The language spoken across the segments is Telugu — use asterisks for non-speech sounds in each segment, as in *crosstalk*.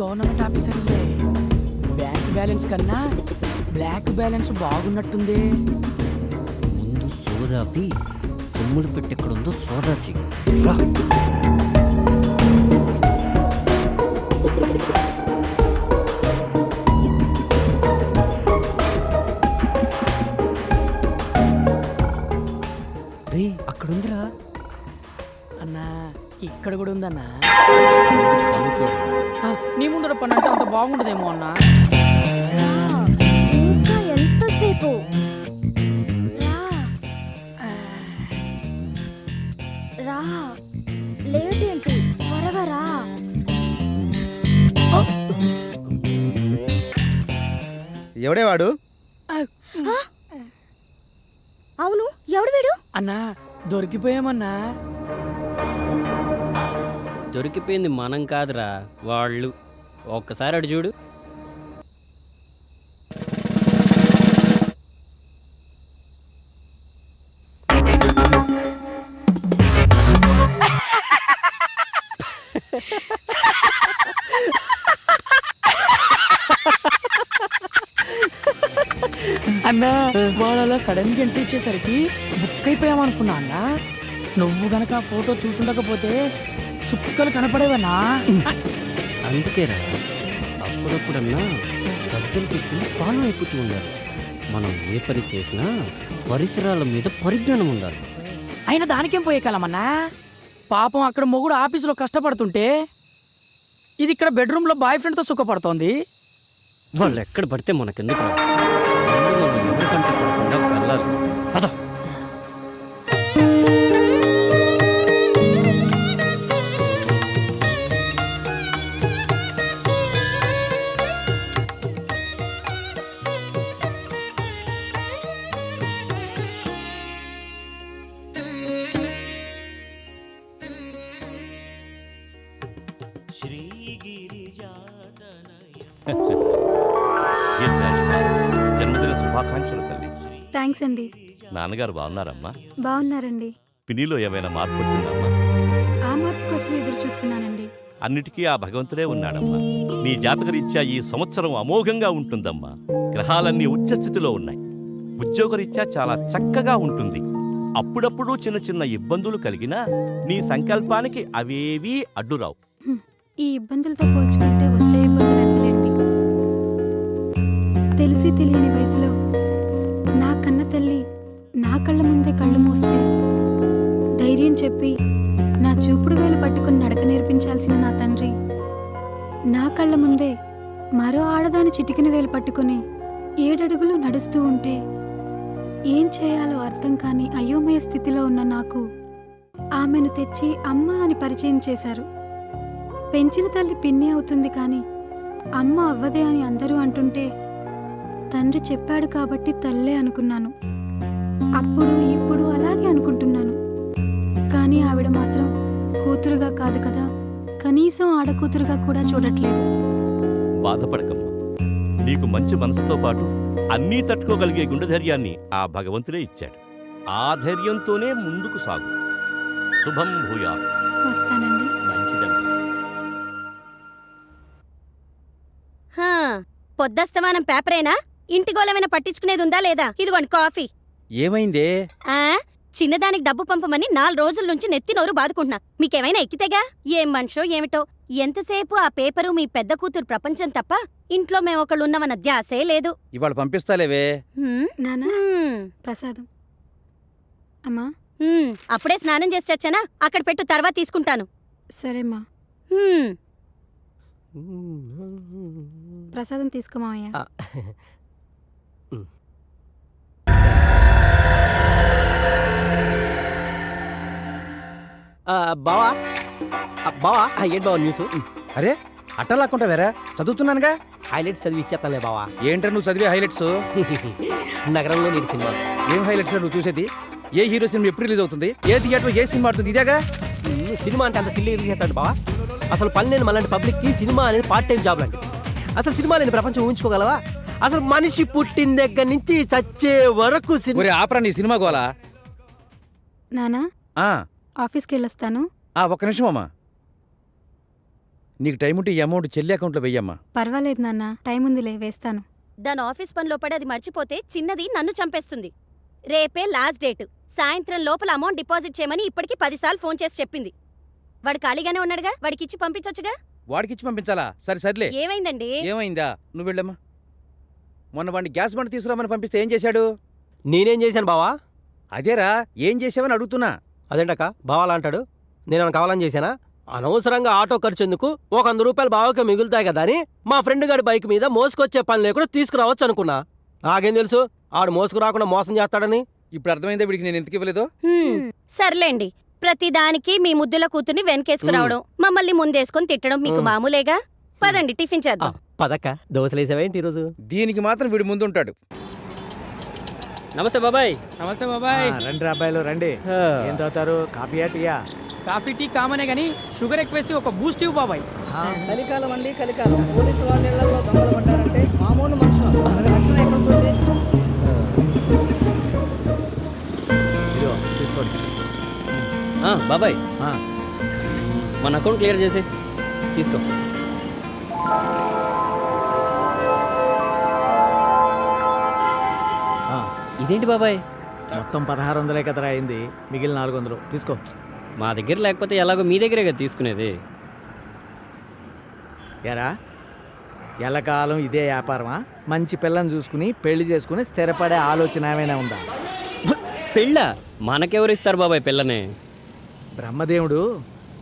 గవర్నమెంట్ ఆఫీసర్ బ్యాంక్ బ్యాలెన్స్ కన్నా బ్లాక్ బ్యాలెన్స్ బాగున్నట్టుంది. ముందు సోదాపి సొమ్ములు పెట్టి ఎక్కడుందో సోదా చెయ్యి. ఇక్కడ కూడా ఉందన్నా. ఆ, నీ ముందర పని అంటే అంత బాగుండదేమో అన్నా. ఇంకా ఎంతసేపు? రా. రా. లేట్ ఏంటి? త్వరగా రా. ఎవడే వాడు అవును ఎవడు వీడు? అన్నా దొరికిపోయామన్నా. దొరికిపోయింది మనం కాదురా వాళ్ళు. ఒక్కసారి అడు చూడు. అన్నా వాళ్ళు అలా సడన్గా ఎంట్రీ ఇచ్చేసరికి బుక్ అయిపోయామనుకున్నా అన్నా. నువ్వు గనక ఫోటో చూసుండకపోతే చుక్కలు కనపడేవన్నా అందుకేరా అప్పుడప్పుడన్నా గద్దెలు పెట్టుకుని పాలు అయిపోతూ ఉండాలి. మనం ఏ పని చేసినా పరిసరాల మీద పరిజ్ఞానం ఉండాలి. అయినా దానికేం పోయే కాలమన్నా పాపం అక్కడ మొగుడు ఆఫీసులో కష్టపడుతుంటే ఇది ఇక్కడ బెడ్రూమ్లో బాయ్ ఫ్రెండ్తో సుఖపడుతోంది. వాళ్ళు ఎక్కడ పడితే మనకెందుకు? థ్యాంక్స్ అండి. నాన్నగారు బాగున్నారమ్మా? బాగున్నారండి. పినిలో ఏమైనా మార్పు వచ్చిందమ్మా? ఆ మార్పు కోసం ఎదురు చూస్తున్నానండి. అన్నిటికీ ఆ భగవంతుడే ఉన్నాడమ్మా. నీ జాతకరీత్యా ఈ సంవత్సరం అమోఘంగా ఉంటుందమ్మా. గ్రహాలన్నీ ఉచ్చస్థితిలో ఉన్నాయి. ఉద్యోగరీత్యా చాలా చక్కగా ఉంటుంది. అప్పుడప్పుడు చిన్న చిన్న ఇబ్బందులు కలిగినా నీ సంకల్పానికి అవేవీ అడ్డురావు. ఈ ఇబ్బందులతో పోల్చుకుంటే వచ్చే ఇబ్బందులు తెలిసి తెలియని వయసులో నా కన్న తల్లి నా కళ్ళ ముందే కళ్ళు మూస్తే ధైర్యం చెప్పి నా చూపుడు వేలు పట్టుకుని నడక నేర్పించాల్సిన నా తండ్రి. నా కళ్ళ ముందే మరో ఆడదాని చిటికిన వేలు పట్టుకుని ఏడడుగులు నడుస్తూ ఉంటే ఏం చేయాలో అర్థం కాని అయోమయ స్థితిలో ఉన్న నాకు ఆమెను తెచ్చి అమ్మ అని పరిచయం చేశారు. పెంచిన తల్లి పిన్ని అవుతుంది కానీ అమ్మ అవ్వదే అని అందరూ అంటుంటే తండ్రి చెప్పాడు కాబట్టి తల్లే అనుకున్నాను. అప్పుడు ఇప్పుడు అలాగే అనుకుంటున్నాను. కానీ ఆవిడ మాత్రం కూతురుగా కాదు కదా. కనీసం ఆడకూతురుగా కూడా చూడట్లేదు. బాధపడకమ్మా. నీకు మంచి మనసుతో పాటు అన్నీ తట్టుకోగలిగే గుండె ధైర్యాన్ని ఆ భగవంతుడే ఇచ్చాడు. ఆ ధైర్యంతోనే ముందుకు సాగు. శుభం భూయా వస్తానండి. మంచిదమ్మా. హా, పొద్దస్తమానం పేపరేనా? ఇంటి గోళమైనా పట్టించుకునేది ఉందా లేదా? ఇదిగోండి కాఫీ. ఏమైందే? ఆ? చిన్నదానికి డబ్బు పంపమని నాలుగు రోజుల నుంచి నెత్తి నోరు బాదుకుంటున్నా. మీకేమైనా ఎక్కితేగా? ఏం మనిషో ఏమిటో? ఎంతసేపు ఆ పేపరు మీ పెద్ద కూతురు ప్రపంచం తప్ప ఇంట్లో మేమొకళ్ళున్నవన్న ధ్యాసే లేదు. ఇవాళ పంపిస్తాలేవే? హ్మ్, నానా? హ్మ్, ప్రసాదం. అమ్మా? హ్మ్. అప్పుడే స్నానం చేసి వచ్చానా? అక్కడ పెట్టు తర్వాత తీసుకుంటాను. సరేమ్మా. హ్మ్. ప్రసాదం తీసుకోమావయ్యా ఆ, బావా? ఆ, ఏంటి బావా న్యూస్ అరే అట్టలాక్కుంటా వేరా చదువుతున్నానుగా? హైలైట్స్ చదివి ఇచ్చేస్తానులే బావా. ఏంట్రా నువ్వు చదివే హైలైట్స్ *laughs* నగరంలో నేటి సినిమా. ఏం హైలైట్స్ నువ్వు చూసేది? ఏ హీరో సినిమా ఎప్పుడు రిలీజ్ అవుతుంది? ఏ థియేటర్ ఏ సినిమా ఆడుతుంది? ఇదేగా? సినిమా అంటే అంత సిల్లి ఎందుకు చేస్తాడు బావా? అసలు పని లేని మళ్ళీ పబ్లిక్కి సినిమా అనేది పార్ట్ టైం జాబ్ లాంటిది. అసలు సినిమా లేని ప్రపంచం ఊహించుకోగలవా? అసలు మనిషి పుట్టిన దగ్గర నుంచి చచ్చే వరకు సినిమా ఒరే ఆపరా నీ సినిమా గోలా. నానా? ఆ, ఆఫీస్కి వెళ్ళొస్తాను ఆ ఒక్క నిమిషం అమ్మా. నీకు టైం ఉంటే ఈ అమౌంట్ చెల్లి అకౌంట్లో వెయ్యమ్మా. పర్వాలేదు నాన్న టైం ఉందిలే వేస్తాను. దాని ఆఫీస్ పనిలో పడి అది మర్చిపోతే చిన్నది నన్ను చంపేస్తుంది. రేపే లాస్ట్ డేట్. సాయంత్రం లోపల అమౌంట్ డిపాజిట్ చేయమని ఇప్పటికి పదిసార్లు ఫోన్ చేసి చెప్పింది. వాడు ఖాళీగానే ఉన్నాడుగా? వాడికి ఇచ్చి పంపించొచ్చుగా? వాడికిచ్చి పంపించాలా? సరే సర్లే. ఏమైందండి? ఏమైందా? నువ్వు వెళ్ళమ్మా. మొన్న వాడిని గ్యాస్ బండ తీసుకురామని పంపిస్తే ఏం చేశాడు? నేనేం చేశాను బావా? అదేరా ఏం చేసావని అడుగుతున్నా. అదేంటక్క? బావాలా అంటాడు? నేను కావాలని చేశానా? అనవసరంగా ఆటో ఖర్చు ఎందుకు ఒక వంద రూపాయలు బావకే మిగులుతాయి కదా అని మా ఫ్రెండ్ గారి బైక్ మీద మోసుకొచ్చే పని లేకుండా తీసుకురావచ్చు అనుకున్నా. నాకేం తెలుసు? ఆడు మోసుకురాకుండా మోసం చేస్తాడని. ఇప్పుడు అర్థమైందా వీడికి నేను ఎందుకు ఇవ్వలేదు? సర్లేండి. ప్రతిదానికి మీ ముద్దుల కూతుర్ని వెనకేసుకురావడం మమ్మల్ని ముందేసుకొని తిట్టడం మీకు. మామూలేగా? పదండి టిఫిన్ చేద్దాం. పదక్క. దోశలేసావేంటి ఈరోజు? దీనికి మాత్రం వీడు ముందుంటాడు. నమస్తే బాబాయ్. నమస్తే బాబాయ్. రండి అబ్బాయిలు రండి. ఏం తాగుతారు? కాఫీయా టీయా? కాఫీ టీ కామనే గానీ షుగర్ ఎక్కువేసి ఒక బూస్ట్ ఇవ్వు బాబాయ్. కలికాలం అండి కలికాలం. పోలీసు వాళ్ళ ఇళ్ళలో దొంగలు పడ్డారంటే మామూలు మనుషులు. మనకి రక్షణ ఎక్కడ ఉంటుంది ఇదిగో తీసుకోండి. ఆ, బాబాయ్. ఆ, మన అకౌంట్ క్లియర్ చేసి తీసుకో. ఇదేంటి బాబాయ్? మొత్తం పదహారు వందలే కదరా అయింది. మిగిలిన నాలుగు వందలు. తీసుకో. మా దగ్గర లేకపోతే ఎలాగో మీ దగ్గరే కదా తీసుకునేది. ఎరా? ఎల్లకాలం ఇదే వ్యాపారమా? మంచి పిల్లని చూసుకుని పెళ్ళి చేసుకుని స్థిరపడే ఆలోచన ఏమైనా ఉందా? పెళ్ళ? మనకెవరు ఇస్తారు బాబాయ్ పిల్లని? బ్రహ్మదేవుడు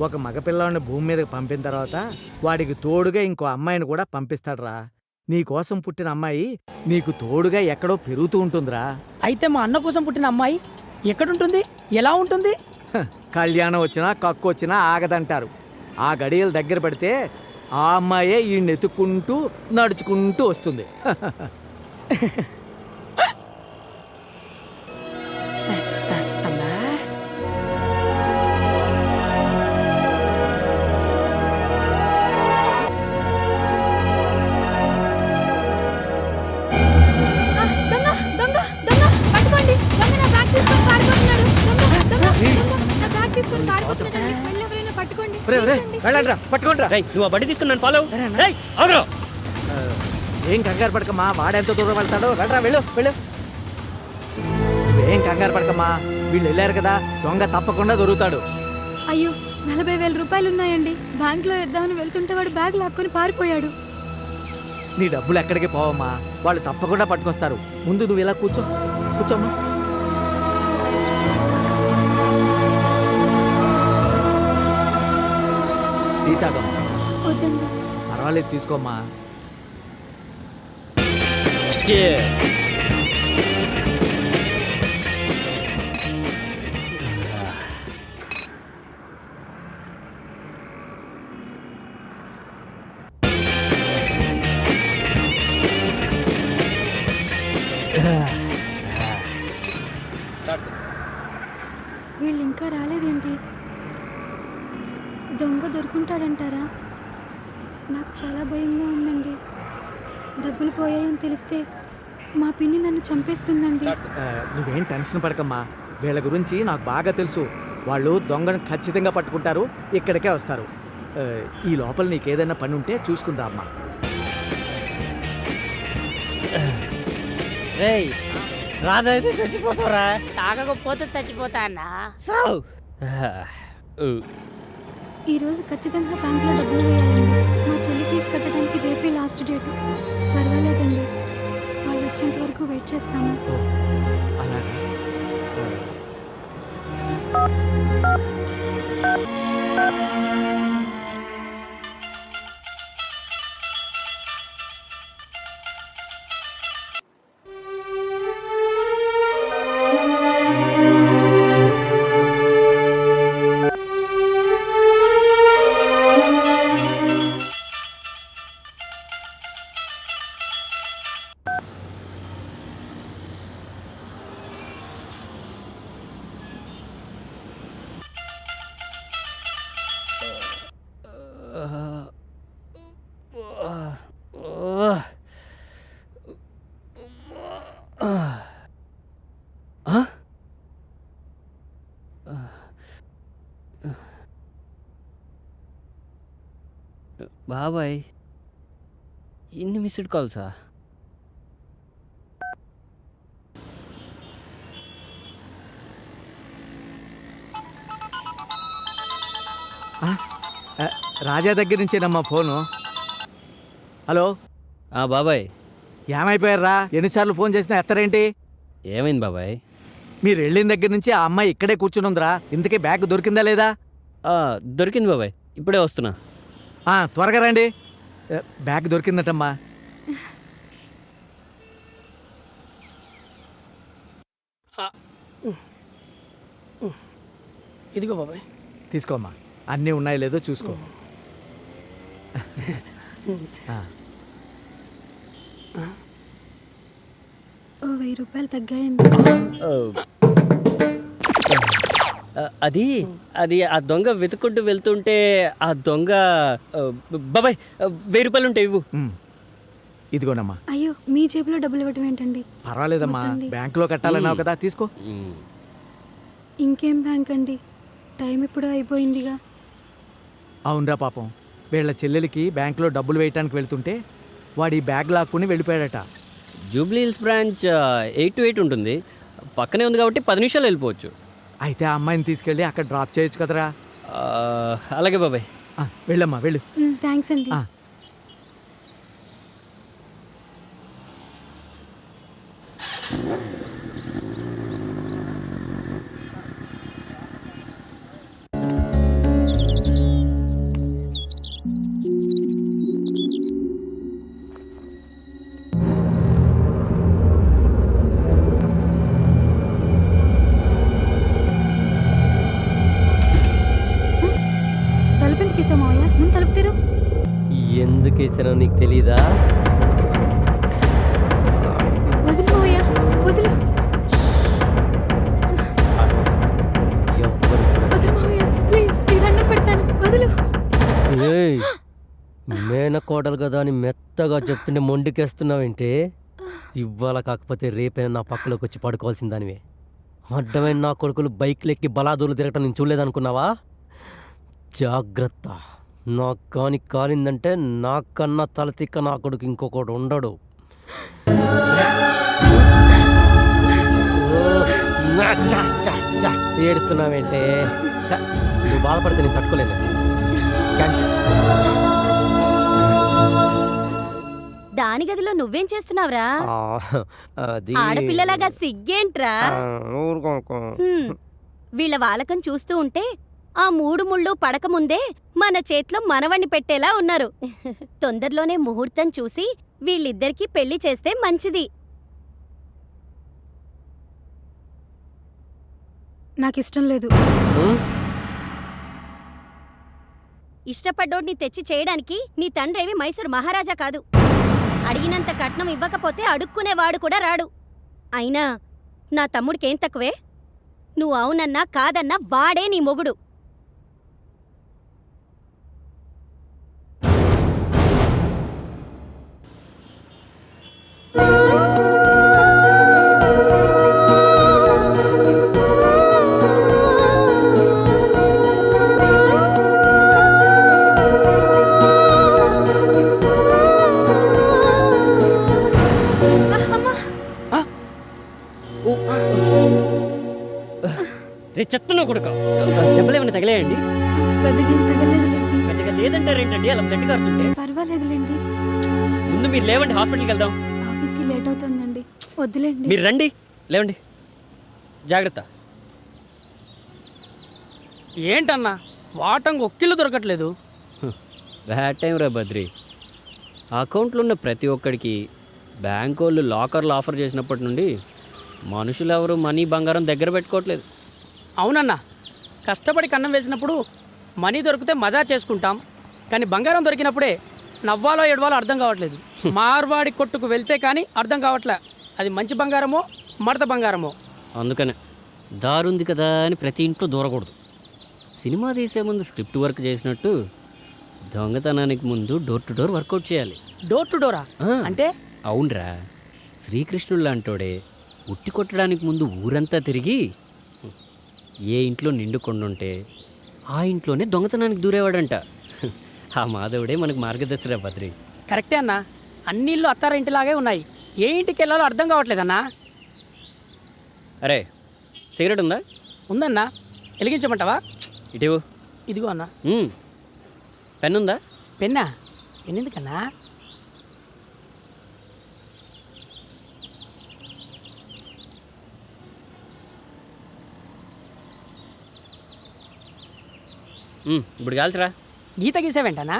ఒక మగపిల్లాడిని భూమి మీదకి పంపిన తర్వాత వాడికి తోడుగా ఇంకో అమ్మాయిని కూడా పంపిస్తాడురా. నీ కోసం పుట్టిన అమ్మాయి నీకు తోడుగా ఎక్కడో పెరుగుతూ ఉంటుందిరా. అయితే మా అన్న కోసం పుట్టిన అమ్మాయి ఎక్కడుంటుంది? ఎలా ఉంటుంది? హ, కళ్యాణం వచ్చినా కక్కు వచ్చినా ఆగదంటారు. ఆ గడియలు దగ్గర పడితే ఆ అమ్మాయే ఈ ఎత్తుక్కుంటూ నడుచుకుంటూ వస్తుంది. *laughs* నువ్వు ఆ బండి తీసుకుని నన్ను ఫాలో రేయ్ ఆగురా. ఏం కంగారు పడకమ్మా? వాడెంత దూరం వెళ్తాడో? వెళ్ళరా వెళ్ళు వెళ్ళు. ఏం కంగారు పడకమ్మా? వీళ్ళు వెళ్ళారు కదా దొంగ తప్పకుండా దొరుకుతాడు. అయ్యో నలభై వేల రూపాయలు ఉన్నాయండి బ్యాంక్లో ఇద్దామని వెళ్తుంటే వాడు బ్యాగ్ లాక్కొని పారిపోయాడు. నీ డబ్బులు ఎక్కడికి పోవమ్మా? వాళ్ళు తప్పకుండా పట్టుకొస్తారు. ముందు నువ్వు ఇలా కూర్చో. కూర్చోమ్మా. వద్దండి పర్వాలేదు తీసుకోమ్మా. తెలిస్తే మా పిన్ని నన్ను చంపేస్తుందండి. నువ్వేం టెన్షన్ పడకమ్మా. వీళ్ళ గురించి నాకు బాగా తెలుసు. వాళ్ళు దొంగను ఖచ్చితంగా పట్టుకుంటారు. ఇక్కడికే వస్తారు. ఈ లోపల నీకేదైనా పని ఉంటే చూసుకుందా అమ్మా. రేయ్ రాదైతే చచ్చిపోతారా తాగకపోతే చచ్చిపోతా అన్నా. ఈరోజు ఖచ్చితంగా బ్యాంక్లో డబ్బులు వేయాలండి. మా చెల్లి ఫీజు కట్టడానికి రేపే లాస్ట్ డేట్. పర్వాలేదండి. వరకు వెయిట్ చేస్తాను. అలాగే. బాబాయ్ ఇన్ని మిస్డ్ కాల్సా? రాజా దగ్గర నుంచేనమ్మా ఫోను. హలో? బాబాయ్. ఏమైపోయారా ఎన్నిసార్లు ఫోన్ చేసినా ఎత్తరేంటి? ఏమైంది బాబాయ్? మీరు వెళ్ళిన దగ్గర నుంచి ఆ అమ్మాయి ఇక్కడే కూర్చునుందిరా. ఇంతకీ బ్యాగ్ దొరికిందా లేదా? ఆ, దొరికింది బాబాయ్. ఇప్పుడే వస్తున్నా. ఆ, త్వరగా రండి. బ్యాగ్ దొరికిందటమ్మా. ఇదిగో బాబాయ్. తీసుకోమ్మా. అన్నీ ఉన్నాయో లేదో చూసుకో. ఆ, ఓ వెయ్యి రూపాయలు తగ్గాయండి. అది అది ఆ దొంగ వెతుకుంటూ వెళ్తుంటే ఆ దొంగ బాబాయ్ వెయ్యి రూపాయలు ఉంటాయి ఇవ్వు. ఇదిగోనమ్మా. అయ్యో మీ జేబులో డబ్బులు ఇవ్వటం ఏంటండి? పర్వాలేదమ్మా. బ్యాంకులో కట్టాలన్నావు కదా తీసుకో. ఇంకేం బ్యాంక్ అండి టైం ఇప్పుడు అయిపోయిందిగా. అవునరా పాపం. వీళ్ళ చెల్లెలికి బ్యాంకులో డబ్బులు వేయటానికి వెళ్తుంటే వాడి బ్యాగ్ లాక్కుని వెళ్ళిపోయాడట. Jubilee Hills branch eight to eight ఉంటుంది. పక్కనే ఉంది కాబట్టి పది నిమిషాలు వెళ్ళిపోవచ్చు. అయితే ఆ అమ్మాయిని తీసుకెళ్ళి అక్కడ డ్రాప్ చేయొచ్చు కదరా? అలాగే బాబాయ్. వెళ్ళమ్మా వెళ్ళు. థ్యాంక్స్ అండి. పెడతాను. వదులు. ఏయ్ మేనకోడలు కదా అని మెత్తగా చెప్తుంటే మొండికేస్తున్నావేంటి? ఇవాళ కాకపోతే రేపైనా నా పక్కలోకి వచ్చి పడుకోవాల్సిన దానివే. అడ్డమైన నా కొడుకులు బైక్లు ఎక్కి బలాదూలు తిరగటం నేను చూడలేదనుకున్నావా? జాగ్రత్త. నా కాని కాలిందంటే నాకన్నా తలతిక్క నా కొడుకు ఇంకొకడు ఉండడు. ఓ, నా చా, చా, చా. ఏడుస్తున్నావేంటే? నువ్వు బాధపడితే నేను తట్టుకోలేను. క్యాన్సిల్ దాని గదిలో నువ్వేం చేస్తున్నావురా? ఆడపిల్లలాగా సిగ్గేంట్రా. వీళ్ళ వాలకం చూస్తూ ఉంటే ఆ మూడు ముళ్ళు పడక ముందే మన చేతిలో మనవణ్ణి పెట్టేలా ఉన్నారు. తొందరలోనే ముహూర్తం చూసి వీళ్ళిద్దరికీ పెళ్ళి చేస్తే మంచిది. నాకు ఇష్టం లేదు? ఇష్టపడ్డోడిని తెచ్చి చేయడానికి నీ తండ్రేవి మైసూరు మహారాజా కాదు. అడిగినంత కట్నం ఇవ్వకపోతే అడుక్కునేవాడు కూడా రాడు. అయినా నా తమ్ముడికేం తక్కువే? నువ్వు అవునన్నా కాదన్నా వాడే నీ మొగుడు. బ్లడ్ కారుతుంటే పర్వాలేదులేండి. ముందు మీరు లేవండి హాస్పిటల్కి వెళ్దాం. ఆఫీస్కి లేట్ అవుతుందండి. వద్దులేండి. మీరు రండి లేవండి. జాగ్రత్త. ఏంటన్నా? వాటంగా ఒక్కిళ్ళు దొరకట్లేదు. బ్యాడ్ టైం రా బద్రి. అకౌంట్లో ఉన్న ప్రతి ఒక్కడికి బ్యాంక్ వాళ్ళు లాకర్లు ఆఫర్ చేసినప్పటి నుండి మనుషులు ఎవరు మనీ బంగారం దగ్గర పెట్టుకోవట్లేదు. అవునన్నా. కష్టపడి కన్నం వేసినప్పుడు మనీ దొరికితే మజా చేసుకుంటాం. కానీ బంగారం దొరికినప్పుడే నవ్వాలో ఎడవాలో అర్థం కావట్లేదు. మార్వాడి కొట్టుకు వెళ్తే కానీ అర్థం కావట్లే. అది మంచి బంగారమో మడత బంగారమో. అందుకనే దారుంది కదా అని ప్రతి ఇంట్లో దూరకూడదు. సినిమా తీసే ముందు స్క్రిప్ట్ వర్క్ చేసినట్టు దొంగతనానికి ముందు డోర్ టు డోర్ వర్కౌట్ చేయాలి. డోర్ టు డోరా? అంటే? అవునరా. శ్రీకృష్ణుడు లాంటోడే ఉట్టి కొట్టడానికి ముందు ఊరంతా తిరిగి ఏ ఇంట్లో నిండు కొండుంటే ఆ ఇంట్లోనే దొంగతనానికి దూరేవాడంట. ఆ మాధవుడే మనకు మార్గదర్శిరా బద్రి. కరెక్టే అన్నా. అన్ని ఇల్లు అత్తారింటిలాగే ఉన్నాయి. ఏ ఇంటికి వెళ్ళాలో అర్థం కావట్లేదన్నా. అరే సిగరెట్ ఉందా? ఉందన్నా. వెలిగించమంటావా? ఇటీవు ఇదిగో అన్నా. పెన్ ఉందా? పెన్నా? పెన్ ఎందుకన్నా ఇప్పుడు కాల్చరా. గీత గీసావేంటనా?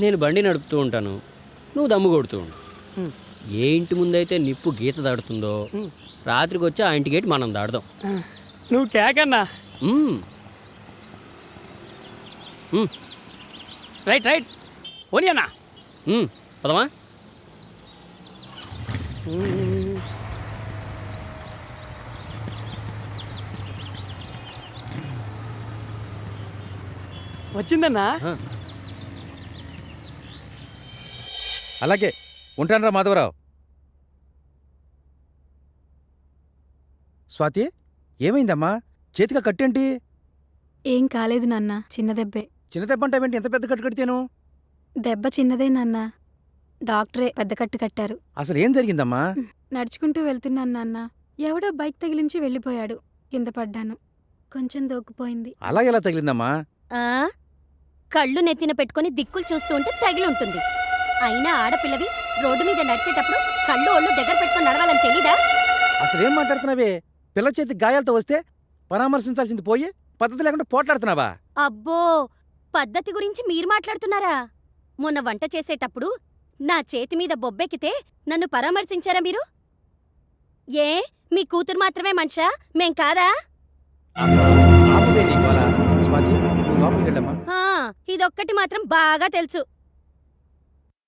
నేను బండి నడుపుతూ ఉంటాను. నువ్వు దమ్ము కొడుతూ ఉండు. ఏ ఇంటి ముందైతే నిప్పు గీత దాడుతుందో. రాత్రికి వచ్చి ఆ ఇంటి గేట్ మనం దాడదాం. నువ్వు కేకన్నా. Right right. పోనీ అన్నా. పదమా? వచ్చిందన్నా. అలాగే ఉంటానరా మాధవరావు. స్వాతి ఏమైందమ్మా? చేతిగా కట్టేంటి? ఏం కాలేదు నాన్న చిన్న దెబ్బే. చిన్న దెబ్బ అంటావేంటి ఎంత పెద్ద కట్టు కడితేను? దెబ్బ చిన్నదే నాన్న. డాక్టరే పెద్ద కట్టు కట్టారు. అసలు ఏం జరిగిందమ్మా? నడుచుకుంటూ వెళ్తున్నాను నాన్న. ఎవడో బైక్ తగిలించి వెళ్ళిపోయాడు. కింద పడ్డాను. కొంచెం దొక్కుపోయింది. అలా ఎలా తగిలిందమ్మా? ఆ? కళ్ళు నెత్తిన పెట్టుకుని దిక్కులు చూస్తూ ఉంటే తగిలి ఉంటుంది అయినా ఆడపిల్లవి రోడ్డు మీద నడిచేటప్పుడు కళ్ళు ఒళ్ళు దగ్గర పెట్టుకుని నడవాలని తెలీదా? అసలు మాట్లాడుతున్నావే? పిల్ల చేతి గాయాలతో వస్తే పరామర్శించాల్సింది పోయి పద్ధతి లేకుండా పోట్లాడుతున్నావా? అబ్బో! పద్ధతి గురించి మీరు మాట్లాడుతున్నారా? మొన్న వంట చేసేటప్పుడు నా చేతి మీద బొబ్బెక్కితే నన్ను పరామర్శించారా మీరు? ఏ? మీ కూతురు మాత్రమే మనిషా? మేం కాదా? ఆపువే నీ గోల. ఇదొక్కటి మాత్రం బాగా తెలుసు.